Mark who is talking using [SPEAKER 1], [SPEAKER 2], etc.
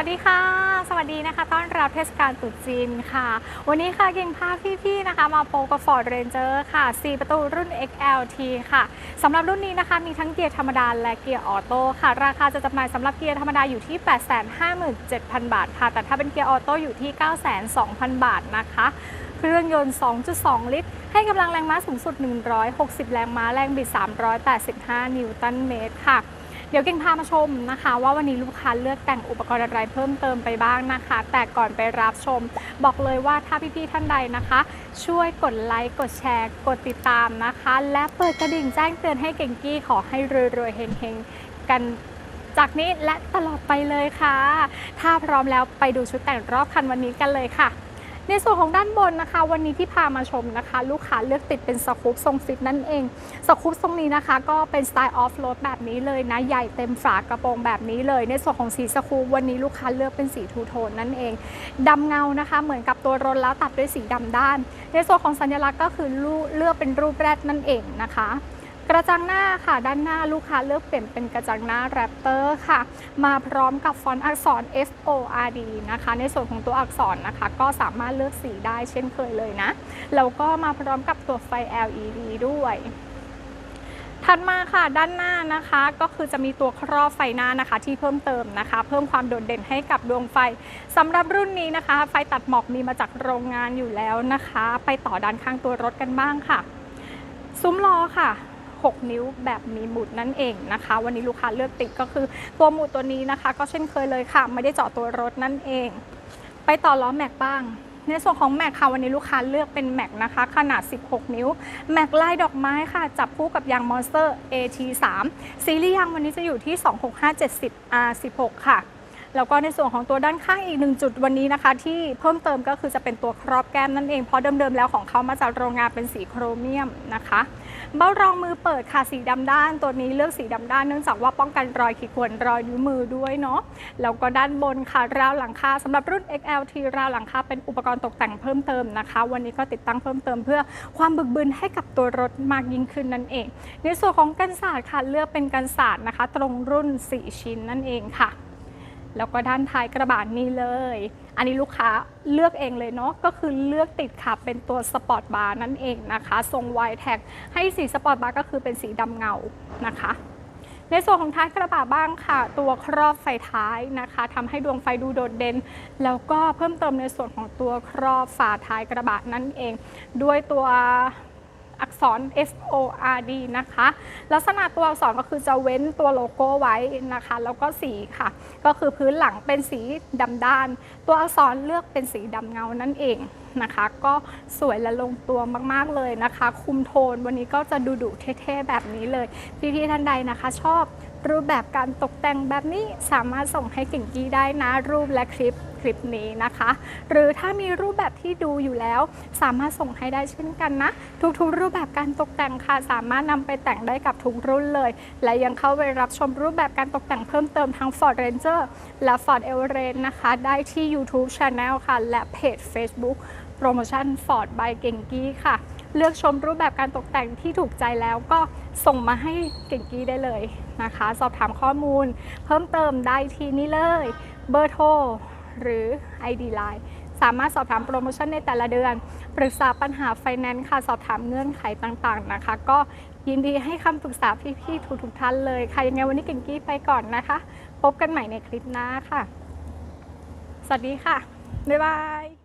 [SPEAKER 1] วัสดีค่ะ สวัสดีนะคะ ต้อนรับเทศกาลตรุษจีนค่ะ วันนี้ค่ะเก่งพาพี่ๆนะคะ มาโปรกับ Ford Ranger ค่ะ 4 ประตูรุ่น XLT ค่ะสำหรับรุ่นนี้นะคะ มีทั้งเกียร์ธรรมดาและเกียร์ออโต้ค่ะ ราคาจะจำหน่ายสำหรับเกียร์ธรรมดาอยู่ที่ 857,000 บาทค่ะ แต่ถ้าเป็นเกียร์ออโต้อยู่ที่ 902,000 บาทนะคะ เครื่องยนต์ 2.2 ลิตร ให้กำลังแรงม้าสูงสุด 160 แรงม้า แรงบิด 385 นิวตันเมตรค่ะ เดี๋ยวเก่งพามาชมนะคะ ว่าวันนี้ลูกค้าเลือกแต่งอุปกรณ์อะไรเพิ่มเติมไปบ้างนะคะ แต่ก่อนไปรับชม บอกเลยว่าถ้าพี่ๆท่านใดนะคะ ช่วยกดไลค์กดแชร์กดติดตามนะคะ และเปิดกระดิ่งแจ้งเตือนให้เก่งกี้ขอให้รวยๆเฮงๆกันจากนี้และตลอดไปเลยค่ะ ถ้าพร้อมแล้วไปดูชุดแต่งรอบคันวันนี้กันเลยค่ะ ในส่วนของด้านบนนะคะ วันนี้ที่พามาชมนะคะ ลูกค้าเลือกติดเป็นสกูปทรงฟิตนั่นเองสกูปทรงนี้นะคะ ก็เป็นสไตล์ออฟโรดแบบนี้เลยนะใหญ่เต็มฝากระโปรงแบบนี้เลย ในส่วนของสีสกูปวันนี้ลูกค้าเลือกเป็นสีทูโทนนั่นเองดำเงานะคะ เหมือนกับตัวรถแล้วตัดด้วยสีดำด้าน ในส่วนของสัญลักษณ์ก็คือลูเลือกเป็นรูปแรดนั่นเองนะคะ กระจังหน้าค่ะ ด้านหน้าลูกค้าเลือกเปลี่ยนเป็นกระจังหน้าแรปเตอร์ค่ะ มาพร้อมกับฟอนต์อักษร F O R D นะคะ ในส่วนของตัวอักษรนะคะ ก็สามารถเลือกสีได้เช่นเคยเลยนะ แล้วก็มาพร้อมกับตัวไฟ LED ด้วยถัดมาค่ะด้านหน้านะคะก็คือจะมีตัวครอบไฟหน้านะคะที่เพิ่มเติมนะคะ เพิ่มความโดดเด่นให้กับดวงไฟสำหรับรุ่นนี้นะคะ ไฟตัดหมอกมีมาจากโรงงานอยู่แล้วนะคะ ไปต่อด้านข้างตัวรถกันบ้างค่ะ ซุ้มล้อค่ะ 6 นิ้วแบบมีหมุดนั่นเองนะคะ วันนี้ลูกค้าเลือกติดก็คือตัวหมุดตัวนี้นะคะ ก็เช่นเคยเลยค่ะ ไม่ได้เจาะตัวรถนั่นเอง ไปต่อล้อแม็กบ้างในส่วนของแม็กค่ะวันนี้ลูกค้าเลือกเป็นแม็กนะคะ ขนาด 16 นิ้วแม็กลายดอกไม้ค่ะ จับคู่กับยางมอนสเตอร์ AT3 ซีรีส์ยางวันนี้จะอยู่ที่ 26570 R16 ค่ะ แล้วก็ในส่วนของตัวด้านข้างอีกหนึ่งจุดวันนี้นะคะ ที่เพิ่มเติมก็คือจะเป็นตัวครอบแก้มนั่นเองเพราะเดิมๆแล้วของเขามาจากโรงงานเป็นสีโครเมียมนะคะ เบ้ารองมือเปิดค่ะสีดำด้าน ตัวนี้เลือกสีดำด้านเนื่องจากว่าป้องกันรอยขีดข่วนรอยนิ้วมือด้วยเนาะแล้วก็ด้านบนค่ะราวหลังคาสำหรับรุ่น XLT ราวหลังคาเป็นอุปกรณ์ตกแต่งเพิ่มเติมนะคะ วันนี้ก็ติดตั้งเพิ่มเติมเพื่อความบึกบึนให้กับตัวรถมากยิ่งขึ้นนั่นเอง ในส่วนของกันศาสตร์ค่ะเลือกเป็นกันศาสตร์นะคะ ตรงรุ่น 4 ชิ้นนั่นเองค่ะ แล้วก็ด้านท้ายกระบะนี้เลย อันนี้ลูกค้าเลือกเองเลยเนาะ ก็คือเลือกติดค่ะเป็นตัวสปอร์ตบาร์นั่นเองนะคะ ทรงไวแท็กให้สีสปอร์ตบาร์ก็คือเป็นสีดำเงานะคะในส่วนของท้ายกระบะบ้างค่ะ ตัวครอบไฟท้ายนะคะทำให้ดวงไฟดูโดดเด่นแล้วก็เพิ่มเติมในส่วนของตัวครอบฝาท้ายกระบะนั่นเอง ด้วยตัว อักษร F O R D นะคะ ลักษณะตัวอักษรก็คือจะเว้นตัวโลโก้ไว้นะคะ แล้วก็สีค่ะ ก็คือพื้นหลังเป็นสีดำด้าน ตัวอักษรเลือกเป็นสีดำเงานั่นเองนะคะ ก็สวยและลงตัวมากๆเลยนะคะ คุมโทนวันนี้ก็จะดูดุเท่ๆแบบนี้เลย พี่ๆท่านใดนะคะ ชอบ รูปแบบการตกแต่งแบบนี้สามารถส่งให้เก่งกี้ได้นะรูปและคลิปคลิปนี้นะคะ หรือถ้ามีรูปแบบที่ดูอยู่แล้ว สามารถส่งให้ได้เช่นกันนะ ทุกๆ รูปแบบการตกแต่งค่ะ สามารถนำไปแต่งได้กับทุกรุ่นเลย และยังเข้าไปรับชมรูปแบบการตกแต่งเพิ่มเติมทั้ง Ford Ranger และ Ford Everest นะคะ ได้ที่ YouTube Channel ค่ะ และเพจ Facebook โปรโมชั่น Ford by เก่งกี้ค่ะ เลือกชมรูปแบบการตกแต่งที่ถูกใจแล้วก็ส่งมาให้เก่งกี้ได้เลยนะคะ สอบถามข้อมูล เพิ่มเติมได้ที่นี่เลยเบอร์โทรหรือ ID Line สามารถสอบถามโปรโมชั่นในแต่ละเดือน ปรึกษาปัญหาไฟแนนซ์ค่ะ สอบถามเงื่อนไขต่างๆนะคะ ก็ยินดีให้คำปรึกษาพี่ๆทุกๆท่านเลยค่ะ ยังไงวันนี้เก่งกี้ไปก่อนนะคะ พบกันใหม่ในคลิปหน้าค่ะ สวัสดีค่ะ บ๊ายบาย